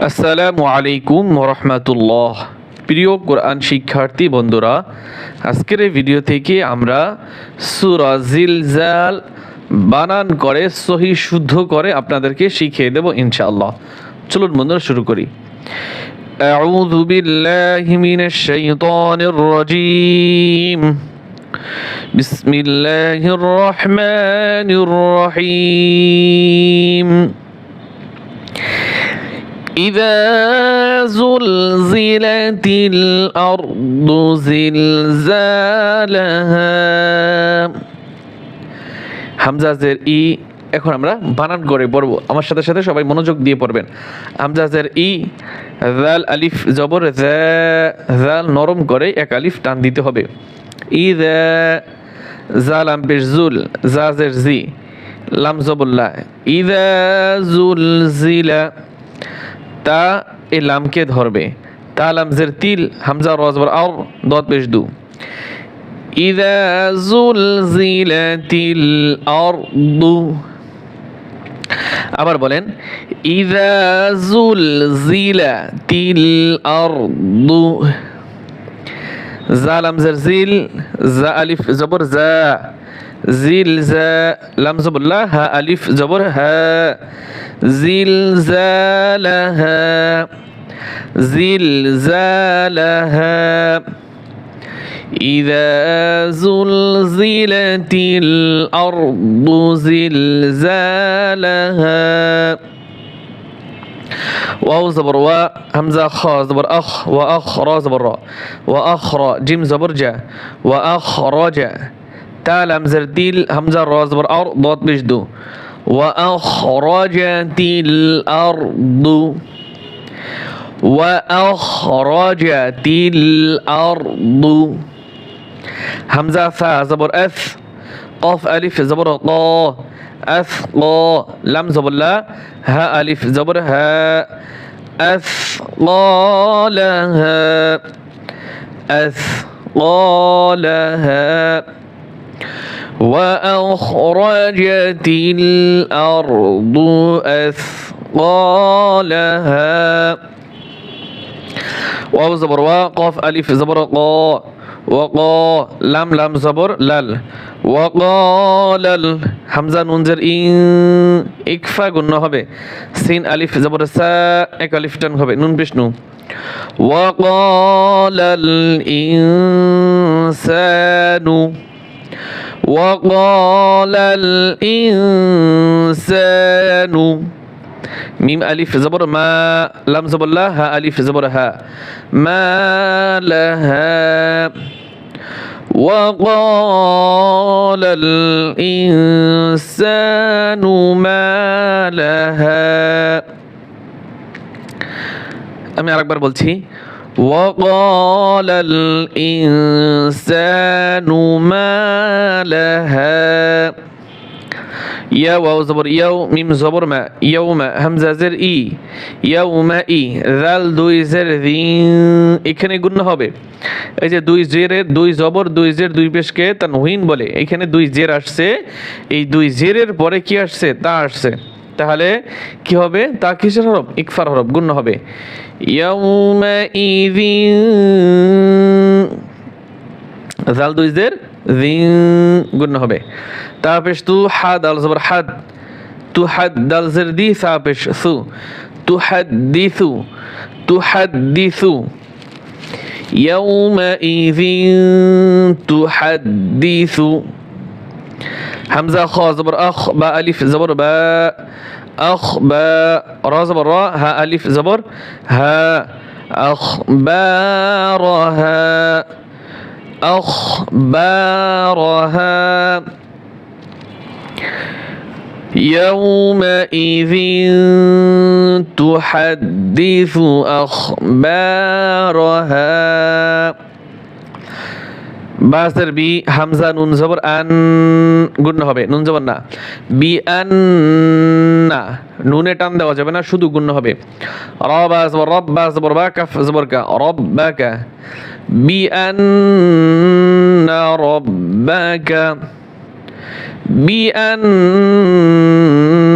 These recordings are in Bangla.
আসসালামু আলাইকুম রহমতুল্লাহ প্রিয় কোরআন শিক্ষার্থী বন্ধুরা আজকের এই ভিডিও থেকে আমরা সুরা জিলজাল বানান করে সহি শুদ্ধ করে আপনাদেরকে শিখিয়ে দেব ইনশাআল্লাহ চলুন বন্ধুরা শুরু করি أعوذ بالله من الشيطان الرجيم بسم الله الرحمن الرحيم إذا زلزلت الأرض زلزالها হামজাজের ই এখন আমরা বানান করে পড়বো আমার সাথে সাথে সবাই মনোযোগ দিয়ে পড়বেন হামজাজের ই জাল আলিফ জবর জাল নরম করে এক আলিফ টান দিতে হবে ই জাল আম্পের জুল জাজের জি লাম জবুল্লাহ ইদা জুল জিলা তা এ লামকে ধরবে। তা লামজের তিল, হামজা রজবর আর দত পেশ দু। ইদা জুলজিলাতিল আরদু। আবার বলেন, ইদা জুলজিলাতিল আরদু। জা লামজের জিল, জা আলিফ, জবর জা। জিল জা লাম জবরল্লাহ হা আলিফ জবর হা জিল জালাহা জিল জালাহা إذا زلزلت الأرض زلزالها واو زبر و همزة خا زبر أخ وأخ را زبر را وأخر جيم زبر جا وأخرج تال همزة ديل همزة را زبر أر ضاد بجدو. وأخرجت الأرض. وأخرجت الأرض. همزة ثا زبر أث قاف ألف زبر قا أث قا لم زبر لا. ها ألف زبر ها أثقالها أثقالها وأخرجت الأرض أثقالها واو زبر وا قاف ألف زبر قا وقا لم لم زبر لل وقال ال হামজা নুন জের ইন ইকফা গুণ হবে সিন আলিফ জবর সা এক আলিফ টান হবে নুন বিষ্ণু وقال الإنسان وقال الإنسان ميم ألف زبر ما لم زبر لا ها ألف زبر ها ما لها وقال الإنسان ما لها আমি আরেকবার বলছি وقال الإنسان ما لها يا واو زبر يو ميم زبر ما يوم همزة زر ই يوم ই জাল দুই জের দিন এখানে গুণ হবে এই যে দুই জেরের দুই জবর দুই জের দুই পেশকে তানহিন বলে এখানে দুই জের আসছে এই দুই জেরের পরে কি আসছে তা আসছে তাহলে কি হবে তা কিসের হরফ ইকফার হরফ গুণ হবে ইয়াউমাইযিন জাল দুই জের জিন গুণ হবে তা পেশ তু হাদ আল জবর হাদ তু হাদ দাল জের দি সা পেশ সু তু হাদ দিসু তু হাদ দিসু يومئذ تحدث همزة خاء زبر أخ با ألف زبر با أخ با را زبر را ها ألف زبر ها أخبارها أخبارها يومئذ تحدث أخبارها বাসের বি, হামজা, নুন, জবর, আন, গুণ হবে। নুন, জবর না। বি, আন, না। নুনে টান দেওয়া যাবে না, শুধু গুণ হবে। রব আসবর রব, বা, জবর, বা, কাফ, জবর, কা। রব, বা, কা। বি, আন, না, রব, বা, কা। বি, আন,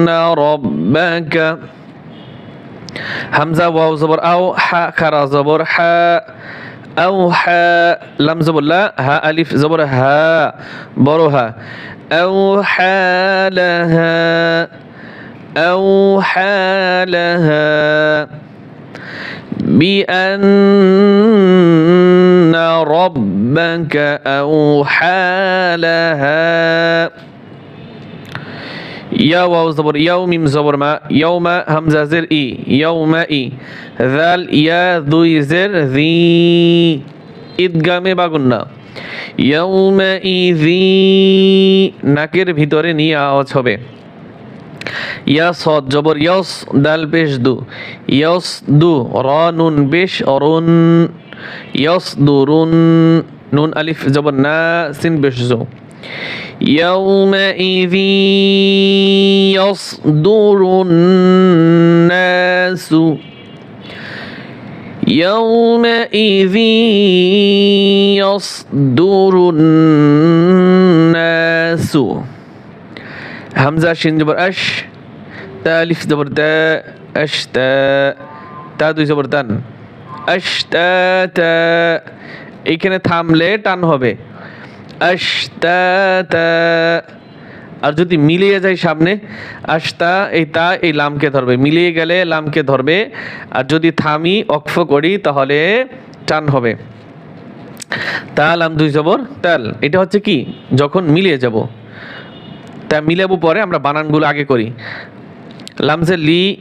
না, রব, বা, কা। হামজা, ওয়াও, জবর, আও, হা, খারা, জবর, হা। أوحى لم زبر لا ها ألف زبر ها بروها. أوحى لها أوحى لها بأن ربك أوحى لها. ইয়া ওয়াও জবর ইয়াও জবর মা হামজা জের ই ইয়াউমা ই জাল ইয়া দুই জের জি ঈদগামে বাগুন্না ইয়াউমা ই জি নাকের ভিতরে নিয়ে আওয়াজ হবে। ইয়া সদ জবর, ইয়স দাল পেশ দু। ইয়স দু র নুন বেশ অরুন। ইয়স নুন আলিফ জবর না, সিন বেশ জো। يومئذ يصدر الناس يومئذ يصدر الناس همزة شين جبر أش تالف جبر تا أش تا تا দুই জবর টান আশ তা তা এইখানে থামলে টান হবে আশতাতা। আর যদি মিলিয়ে যায় সামনে, আশতা, এই তা, এই লামকে ধরবে। মিলিয়ে গেলে লামকে ধরবে। আর যদি থামি অক্ষ করি, তাহলে টান হবে। তা, লাম, দুই জবর, তাল। এটা হচ্ছে কি? যখন মিলিয়ে যাব। তা, মিলাবো পরে আমরা বানানগুলো আগে করি। লামজে লি,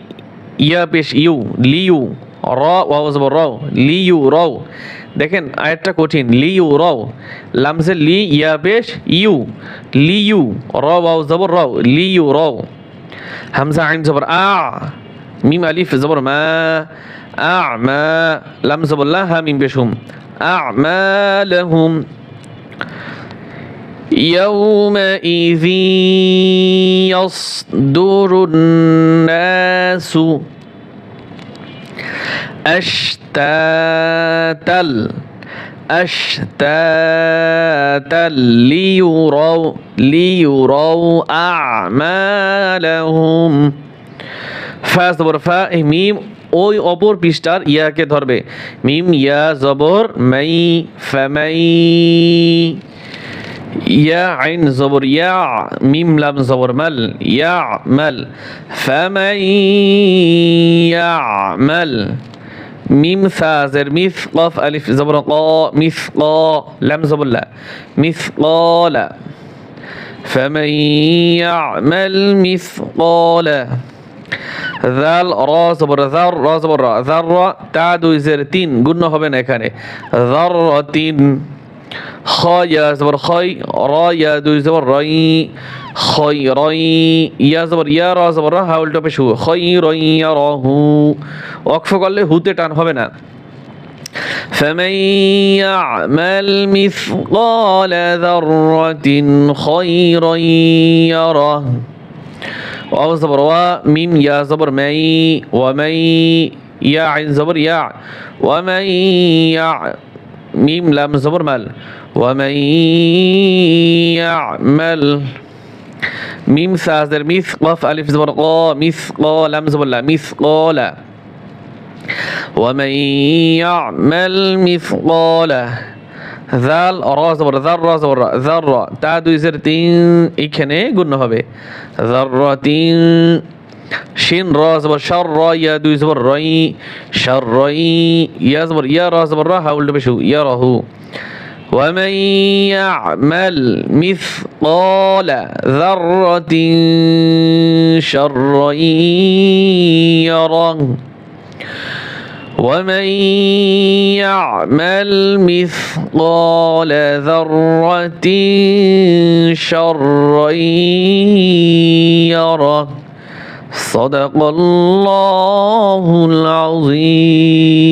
ইয়া পেশ, ইউ, লি, ইউ, র, ওয়াও জবর র লি, ইউ, রও। দেখেন আরেকটা কঠিন লি ইউ রও লামজে লি ইয়া পেশ ইউ লি ইউ র ওয়াও জবর রও লি ইউ রও হামজা আইন জবর আ মিম আলিফ জবর মা আ মা লাম জবর লা হা মিম পেশ হুম আ মা লাহুম يومئذ يصدر الناس أشتاتا أشتاتا ليروا ليروا أعمالهم ফার্স্ট জবর ফা এই মিম ওই অপর পৃষ্ঠার ইয়াকে ধরবে মিম ইয়া জবর মাই ফামাই ইয়া আইন জবর ইয়া মিম লাম জবর মাল ইয়া মাল ফামাই ইয়ামাল মিম সাজের মিস কফ আলিফ জবর ক মিস ক লাম জবর লা মিস কলা فمن يعمل مثقال জাল র জবর জার র জবর র জার র তা দুই জের তিন গুণ হবে না এখানে জার তিন খ ইয়া জবর খই র ইয়া দুই জবর রই খই রই ইয়া জবর ইয়া র জবর র হা উল্টো পেশ হু খই রই ইয়া র হু অক্ষ করলে হুতে টান হবে না فمن يعمل مثقال ذرة خيرا يره واو زبر وا ميم يا زبر مي ومن يا عين زبر يا ومن يع ميم لام زبر مال ومن يعمل ميم سازر مث قف ألف زبر قا مثقال لام زبر لا مثقال ومن يعمل مثقال জাল র জবর জার র জবর র, জার র তা দুই জের তিন এখানে গুণ হবে জার র তিন شين را زبر شر را يا دو زبر رأي شر رأي يا زبر يا را زبر راها ولا بشو يا راهو. ومن يعمل مثقال ذرة شرا يره ومن يعمل مثقال ذرة شرا يره صدق الله العظيم